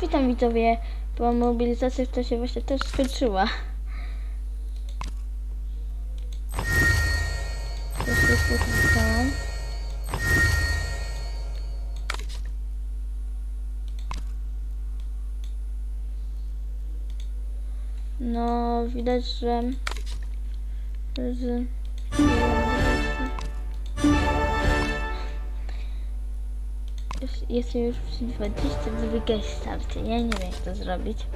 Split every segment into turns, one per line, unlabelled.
Witam widzowie, bo mobilizacja w się właśnie też skończyła. No, widać, że z Jest- Jestem już przy 22 starcie. Ja nie wiem jak to zrobić.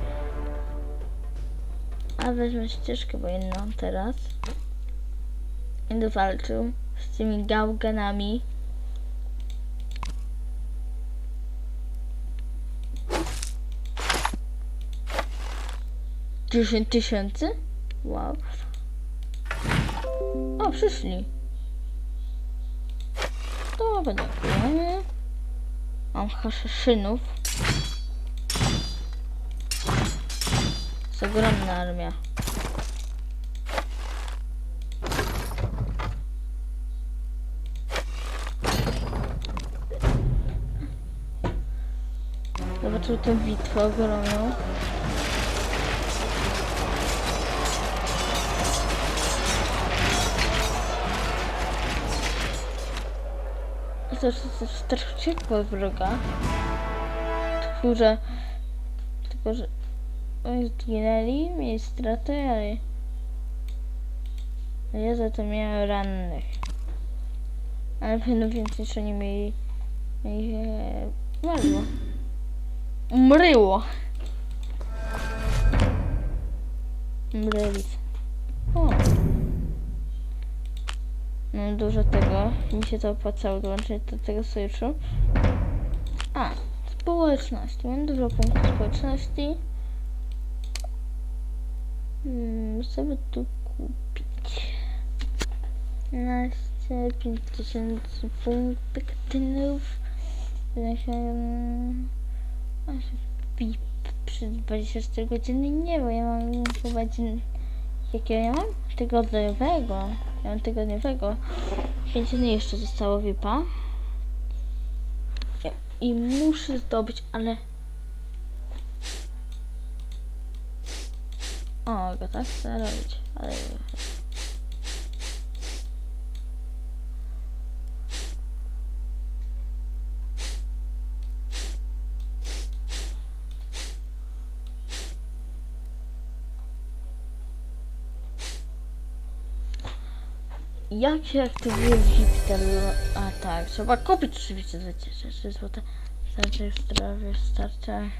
A wezmę ścieżkę wojenną teraz. Będę walczył z tymi gałganami. Dziesięć tysięcy? Wow. O, przyszli. To dziękujemy. Mam haszeszynów. Jest ogromna armia. Zobaczył tę bitwę ogromną. Ciepło wroga. Tylko, że... Tylko, że... Oni zginęli, mieli straty, ale... Ja za to miałem rannych. Ale pewno więcej jeszcze nie mieli... Mieli... e, Umarło. Umryło. Umryli. O. Mam dużo tego. Mi się to opłacało dołączyć do tego sojuszu. A, społeczność. Mam dużo punktów społeczności. Hmm, sobie tu kupić. 15, 5000 punktów. VIP przy 24 godziny. Nie, bo ja mam chyba dzień... Jakiego ja mam? Tygodniowego. Ja mam tygodniowego. 5 dni jeszcze zostało VIPa. I muszę zdobyć, ale... O, go tak chcę robić, ale... Jak się aktywuje VIP ten... A tak, trzeba kupić oczywiście 23 zł. Starcze zdrowie, starcze...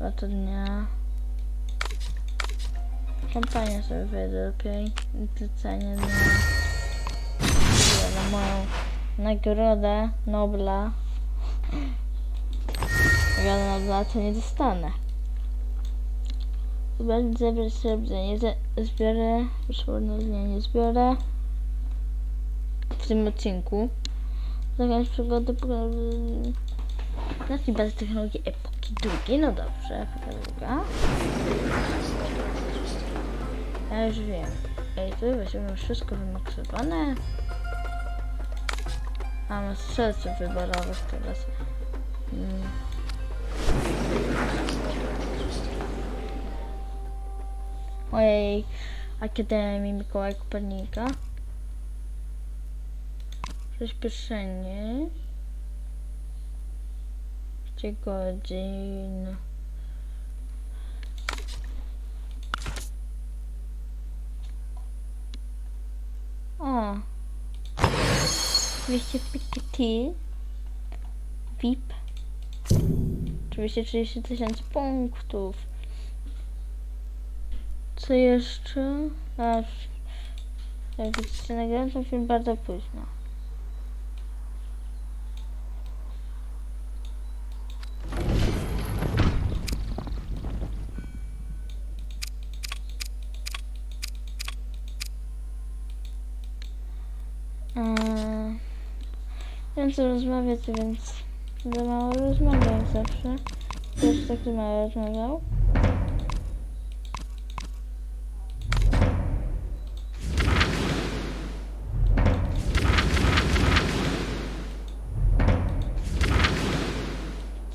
Lata dnia... Kampanię sobie wejdę lepiej. Zlecenie na... na moją nagrodę Nobla. Nagrodę Nobla to nie dostanę. Chyba zebrać srebrne, nie zbiorę, dnia nie zbiorę w tym odcinku. Zagrać przygody Znaczy bazę technologii epoki drugiej, no dobrze, epoka druga. Ja już wiem. Ej, tu weźmiemy wszystko wymaksowane. A mam strzelców wyborowych teraz. Hmm. Mojej Akademii Mikołaja Kopernika. Przyspieszenie. 5 godzin. O. 200 PKT. VIP. 230 tysięcy punktów. Co jeszcze? A, jak widzicie, nagrałem ten film bardzo późno. Eee, wiem co rozmawiać, więc za mało rozmawiam zawsze. Też tak mało rozmawiał.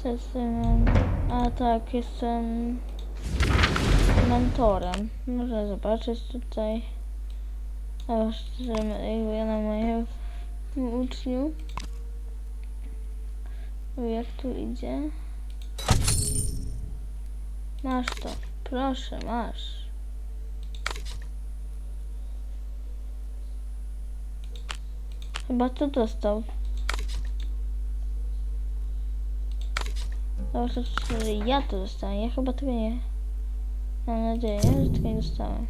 Co jestem... A tak, jestem mentorem. Można zobaczyć tutaj. Jakby ja na moim uczniu. Jak tu idzie? Masz to. Proszę, masz. Chyba to dostał. Zobaczę, czy ja to dostałem. Ja chyba tego nie. Mam nadzieję, że tego nie dostałem.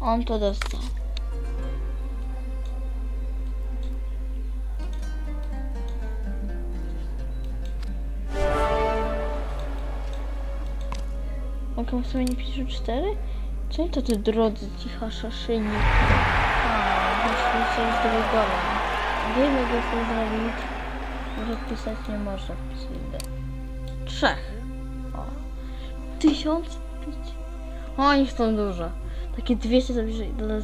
On to dostał. Mogę w sumie nie pisze cztery? Co to ty drodzy cicha szaszyni? Muszę coś drugową. Gdzie mogę pozdrowić? Może wpisać nie wpisać. D. Trzech. O. Tysiąc pięć. O, ich są dużo. Takie 200 to już dla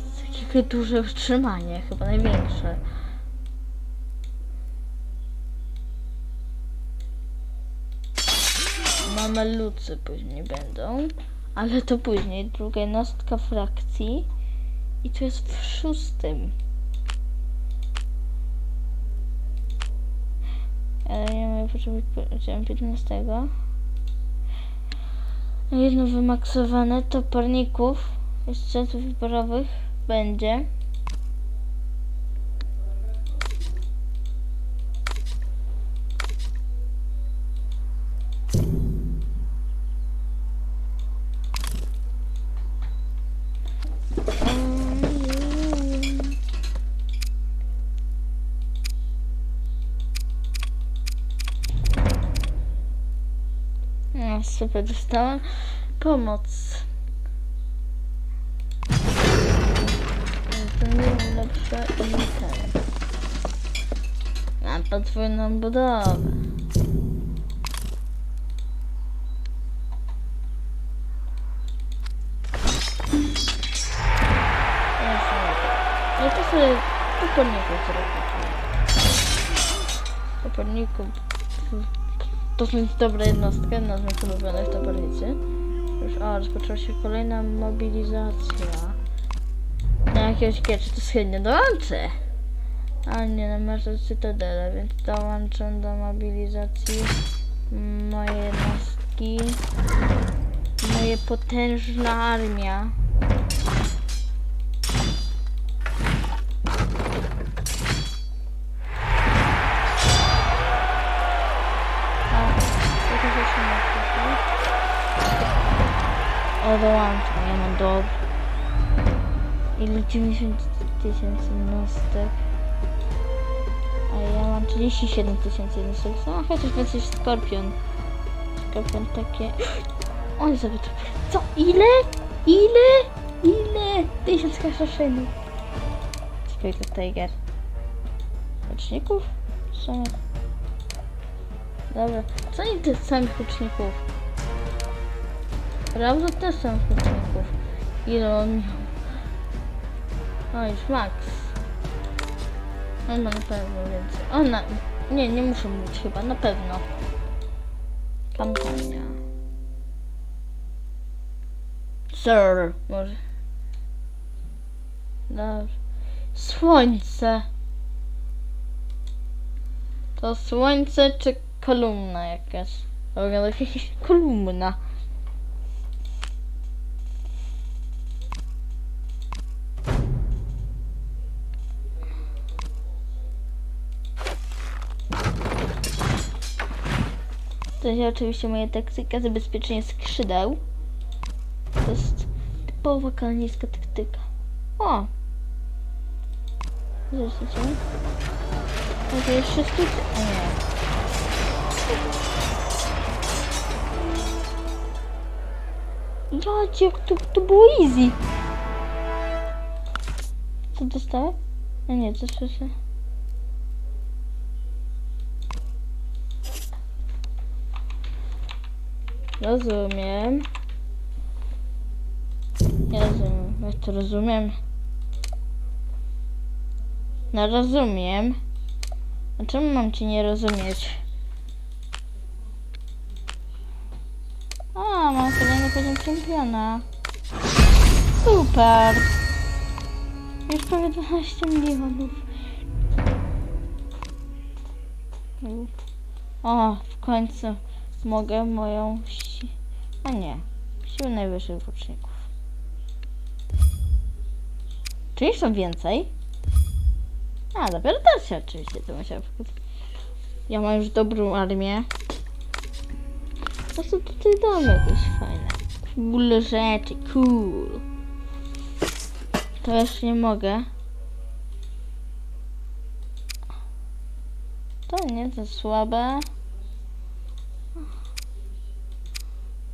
takie duże utrzymanie, chyba największe. Mamelucy później będą, ale to później. Druga jednostka frakcji i to jest w szóstym. Mamy potrzeby 15. Jedno wymaksowane toporników jeszcze wyborowych będzie. No, super, dostałam pomoc. To nie lepsze i ten. Mam podwójną budowę. No to sobie toporników zrobię. Toporników. To jednostka, jedna z moich ulubionych topornicy. Już, o, rozpoczęła się kolejna mobilizacja. Na jakiegoś kiecza to chętnie dołączę. A nie, no masz cytadelę, więc dołączam do mobilizacji moje jednostki. Moje potężna armia. O, dołączam, ja mam do Ile 90 tysięcy jednostek. A ja mam 37 tysięcy jednostek. No chociaż więcej skorpion. Skorpion takie. On sobie to. Co? Ile? Ile? Ile? Tysiąc kaszaszynów. Spójrz Tiger. Łuczników? Samych. Dobra. Co nie tych samych łuczników? Prawda też samych łuczników. Ile on miał? O, już max. On ma na pewno więcej. Ona. Nie, nie muszę mówić chyba, na pewno. Kampania. Sir, może. Dobrze. Słońce. To słońce czy kolumna jakaś? Wygląda jak jakaś kolumna. To jest oczywiście moja taktyka zabezpieczenia skrzydeł. To jest typowa kanadyjska taktyka. O! Zobaczcie. A to jeszcze sztuce. A nie. Jacie, jak to, to było easy. Co dostałem? A nie, to słyszę. Rozumiem. Rozumiem, ja to rozumiem. No rozumiem. A czemu mam cię nie rozumieć? A, mam kolejny poziom czempiona. Super. Już prawie 12 milionów. O, w końcu mogę moją. A nie. Siłę najwyższych włóczników. Czy są więcej? A, dopiero teraz się oczywiście to musiał. Ja mam już dobrą armię. Po co tutaj dam jakieś fajne? Cool rzeczy, cool. To jeszcze nie mogę. To nie, to słabe.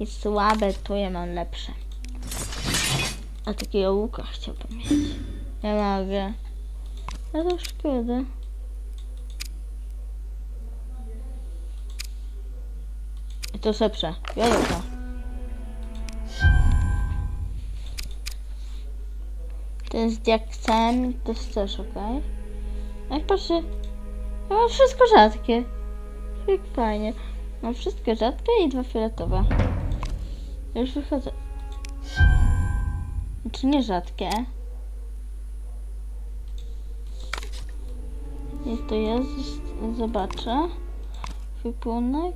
I słabe, tu ja mam lepsze. A takiego łuka chciałbym mieć. Nie mogę. A to szkoda. I to jest lepsze. Biorę to. Ten z diaksem to jest też ok. Jak patrzę, ja mam wszystko rzadkie. Jak fajnie. Mam wszystko rzadkie i dwa fioletowe. Już wychodzę. Czy nie rzadkie? Jest to jest, zobaczę. Wypłonek.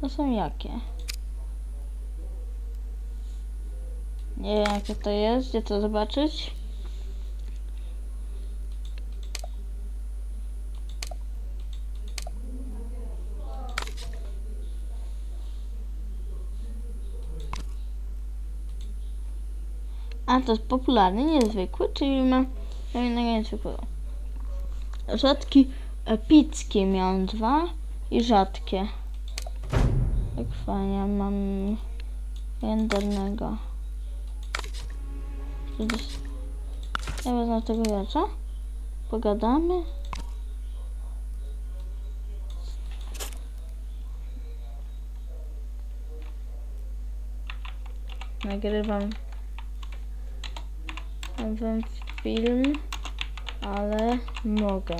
To są jakie? Nie wiem jakie to jest, gdzie to zobaczyć? A to jest popularny, niezwykły, czyli ma innego niezwykłego. Rzadki, epickie miałem dwa i rzadkie. Tak fajnie, mam jest- Ja wezmę tego wiecza. Pogadamy. Nagrywam Nagrywam film, ale mogę.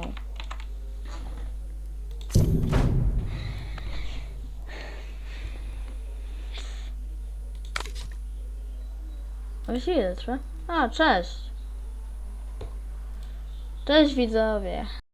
Właściwie trwa? A, cześć! Cześć widzowie!